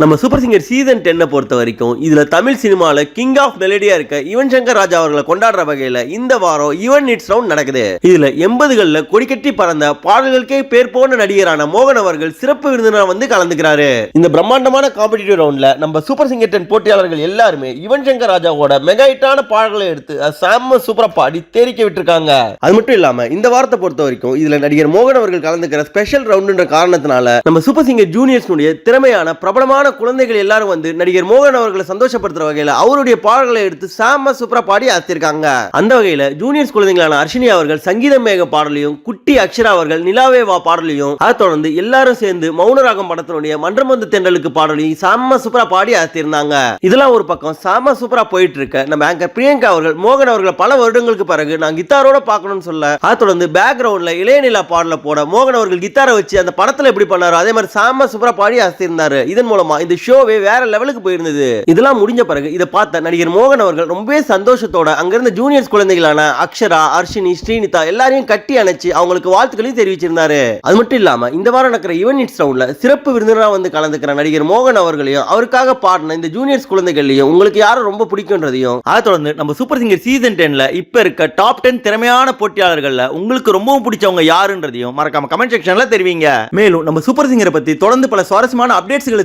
நம்ம super singer season டென்னை பொறுத்த வரைக்கும் இதில் தமிழ் சினிமாவில் கிங் ஆஃப் மெலடியாக இருக்க யுவன் சங்கர் ராஜா அவர்களை கொண்டாடுற வகையில் இந்த வாரம் யுவன் நிட்ஸ் ரவுண்ட் நடக்குது. இதில் எண்பதுகளில் கொடிக்கட்டி பறந்த பாடல்களுக்கே பேர் போன நடிகரான மோகன் அவர்கள் சிறப்பு விருந்தினர் வந்து கலந்துக்கிறாரு. இந்த பிரம்மாண்டமான காம்படிட்டிவ் ரவுண்டில் நம்ம சூப்பர் சிங்கர் டென் போட்டியாளர்கள் எல்லாருமே யுவன் சங்கர் ராஜாவோட மெகா ஹிட்டான பாடல்களை எடுத்து சாம சூப்பராக பாடி தெரிக்க விட்டுருக்காங்க. அது மட்டும் இல்லாமல் இந்த வாரத்தை பொறுத்த வரைக்கும் இதில் நடிகர் மோகன் அவர்கள் கலந்துக்கிற ஸ்பெஷல் ரவுண்டுன்ற காரணத்தினால நம்ம சூப்பர் சிங்கர் ஜூனியர்ஸ்னுடைய திறமையான பிரபலமான குழந்தைகள் எல்லாரும் வந்து நடிகர் மோகன் அவர்களை சந்தோஷப்படுத்துற வகையில அவருடைய பாடல்களை எடுத்து சாம சூப்பரா பாடி அசத்திருக்காங்க அந்த வகையில ஜூனியர்ஸ் குழந்தைகளான அர்ஷினி அவர்கள் சங்கீத மேக பாடலையும் குட்டி அக்ஷரா அவர்கள் நிலாவே வா பாடலையும் அதை தொடர்ந்து எல்லாரும் சேர்ந்து மௌனராகம் படத்தினுடைய மன்றமந்து தென்றலுக்கு பாடலையும் சாம சூப்பரா பாடி அசத்திருந்தாங்க இதெல்லாம் ஒரு பக்கம் சாம சூப்பரா போயிட்டு இருக்க நம்ம ஆங்கர் பிரியங்கா அவர்கள் மோகன் அவர்களை பல வருடங்களுக்கு பிறகு நான் கித்தாரோட பார்க்கணும்னு சொல்ல அதை தொடர்ந்து பேக்ரவுண்ட்ல இளையநிலா பாடல போட மோகன் அவர்கள் கித்தாரை வச்சு அந்த படத்துல எப்படி பண்ணாரோ அதே மாதிரி சாம சூப்பரா பாடி அசத்திருந்தாரு இதன் மூலமா இந்த ஷோவே வேற லெவலுக்கு போயிருந்தது. இதெல்லாம் முடிஞ்ச பிறகு இதை பார்த்த நடிகர் மோகன் அவர்கள் ரொம்பவே சந்தோஷத்தோட அங்கிருந்த ஜூனியர்ஸ் குழந்தைகளான அக்ஷரா அர்ஷினி ஸ்ரீனிதா எல்லாரையும் கட்டி அணைச்சு அவங்களுக்கு வாழ்த்துக்களையும் தெரிவிச்சிருந்தாரு. அது மட்டும் இல்லாம இந்த வாரம் நடக்கிற யுவன் இட்ஸ் ரவுண்ட்ல சிறப்பு விருந்தினராக வந்து கலந்துக்கிற நடிகர் மோகன் அவர்களையும் அவருக்காக பாடின இந்த ஜூனியர்ஸ் குழந்தைகளையும் உங்களுக்கு யாரும் ரொம்ப பிடிக்கும்ன்றதையும் அதை தொடர்ந்து நம்ம சூப்பர் சிங்கர் சீசன் டென்ல இப்ப இருக்க டாப் டென் திறமையான போட்டியாளர்கள்ல உங்களுக்கு ரொம்பவும் பிடிச்சவங்க யாருன்றதையும் மறக்காம கமெண்ட் செக்ஷன்ல தெரிவிங்க. மேலும் நம்ம சூப்பர் சிங்கரை பத்தி தொடர்ந்து பல சுவாரஸ்யமான அப்டேட்ஸ்களை